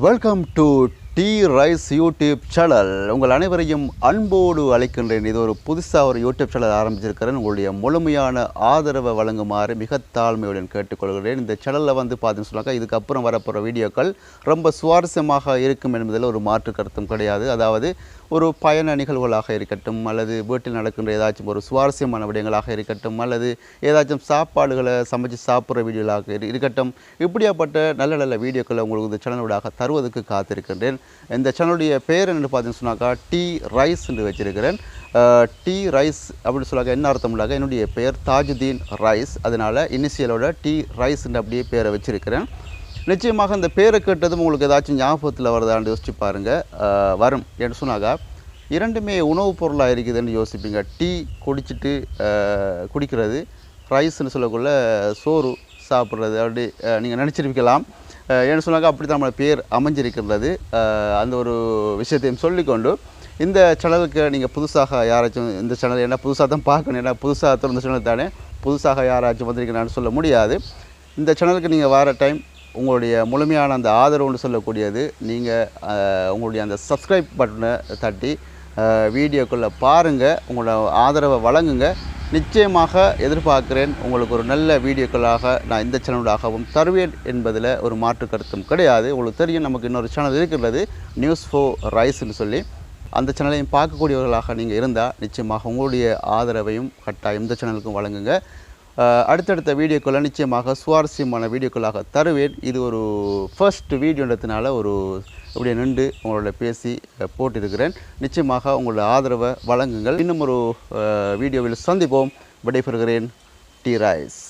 Welcome to D rise YouTube channel. உங்கள் அனைவரையும் அன்போடு அழைக்கின்றேன். இது ஒரு புதுசாக ஒரு யூடியூப் சேனல் ஆரம்பிச்சிருக்கிறேன். உங்களுடைய முழுமையான ஆதரவை வழங்குமாறு மிக தாழ்மையுடன் கேட்டுக்கொள்கிறேன். இந்த சேனலில் வந்து பார்த்தீங்கன்னு சொன்னாக்கா இதுக்கப்புறம் வரப்போகிற வீடியோக்கள் ரொம்ப சுவாரஸ்யமாக இருக்கும் என்பதில் ஒரு மாற்று கருத்தும் கிடையாது. அதாவது ஒரு பயண நிகழ்வுகளாக இருக்கட்டும் அல்லது வீட்டில் நடக்கின்ற ஏதாச்சும் ஒரு சுவாரஸ்யமான விடயங்களாக இருக்கட்டும் அல்லது ஏதாச்சும் சாப்பாடுகளை சமைச்சு சாப்பிட்ற வீடியோகளாக இருக்கட்டும் இப்படியாப்பட்ட நல்ல நல்ல வீடியோக்களை உங்களுக்கு இந்த சேனலோடாக தருவதற்கு காத்திருக்கின்றேன். இந்த சேனலுடைய பேர் என்னென்னு பார்த்தீங்கன்னு சொன்னாக்கா டீ ரைஸ் என்று வச்சிருக்கிறேன். டீ ரைஸ் அப்படின்னு சொன்னாக்க என்ன அர்த்தம்லாக என்னுடைய பெயர் தாஜுதீன் ரைஸ். அதனால் இனிஷியலோட டீ ரைஸ் என்று அப்படியே பேரை வச்சிருக்கிறேன். நிச்சயமாக இந்த பேரை கேட்டதும் உங்களுக்கு ஏதாச்சும் ஞாபகத்தில் வருதான்னு யோசிச்சு பாருங்கள் வரும். என்று சொன்னாக்கா இரண்டுமே உணவுப் பொருளாக இருக்குதுன்னு யோசிப்பீங்க. டீ குடிச்சிட்டு குடிக்கிறது. ரைஸ்ன்னு சொல்லக்குள்ள சோறு சாப்பிட்றது அப்படி நீங்கள் நினச்சிருக்கலாம். ஏன்னு சொன்னாக்கா அப்படி தான் நம்மளோட பேர் அமைஞ்சிருக்கின்றது. அந்த ஒரு விஷயத்தையும் சொல்லிக்கொண்டு இந்த சேனலுக்கு நீங்கள் புதுசாக யாராச்சும் இந்த சேனல் என்ன புதுசாக தான் பார்க்கணும் ஏன்னா புதுசாக திறந்த சேனல் தானே புதுசாக யாராச்சும் வந்திருக்கிறான்னு சொல்ல முடியாது. இந்த சேனலுக்கு நீங்கள் வர டைம் உங்களுடைய முழுமையான அந்த ஆதரவுன்னு சொல்லக்கூடியது. நீங்கள் உங்களுடைய அந்த சப்ஸ்கிரைப் பட்டனை தட்டி வீடியோக்குள்ளே பாருங்கள் உங்களோட ஆதரவை வழங்குங்க. நிச்சயமாக எதிர்பார்க்கிறேன் உங்களுக்கு ஒரு நல்ல வீடியோக்களாக நான் இந்த சேனலாகவும் தருவேன் என்பதில் ஒரு மாற்று கருத்தும் கிடையாது. உங்களுக்கு தெரியும் நமக்கு இன்னொரு சேனல் இருக்கிறது நியூஸ் ஃபோ ரைஸ்னு சொல்லி. அந்த சேனலையும் பார்க்கக்கூடியவர்களாக நீங்கள் இருந்தால் நிச்சயமாக உங்களுடைய ஆதரவையும் கட்டாயம் இந்த சேனலுக்கும் வழங்குங்க. அடுத்தடுத்த வீடியோக்களை நிச்சயமாக சுவாரஸ்யமான வீடியோக்களாக தருவேன். இது ஒரு ஃபர்ஸ்ட் வீடியோன்றதுனால ஒரு இப்படியே நின்று உங்களோட பேசி போட்டிருக்கிறேன். நிச்சயமாக உங்களோட ஆதரவை வழங்குங்கள். இன்னும் ஒரு வீடியோவில் சந்திப்போம். விடைபெறுகிறேன். D Royce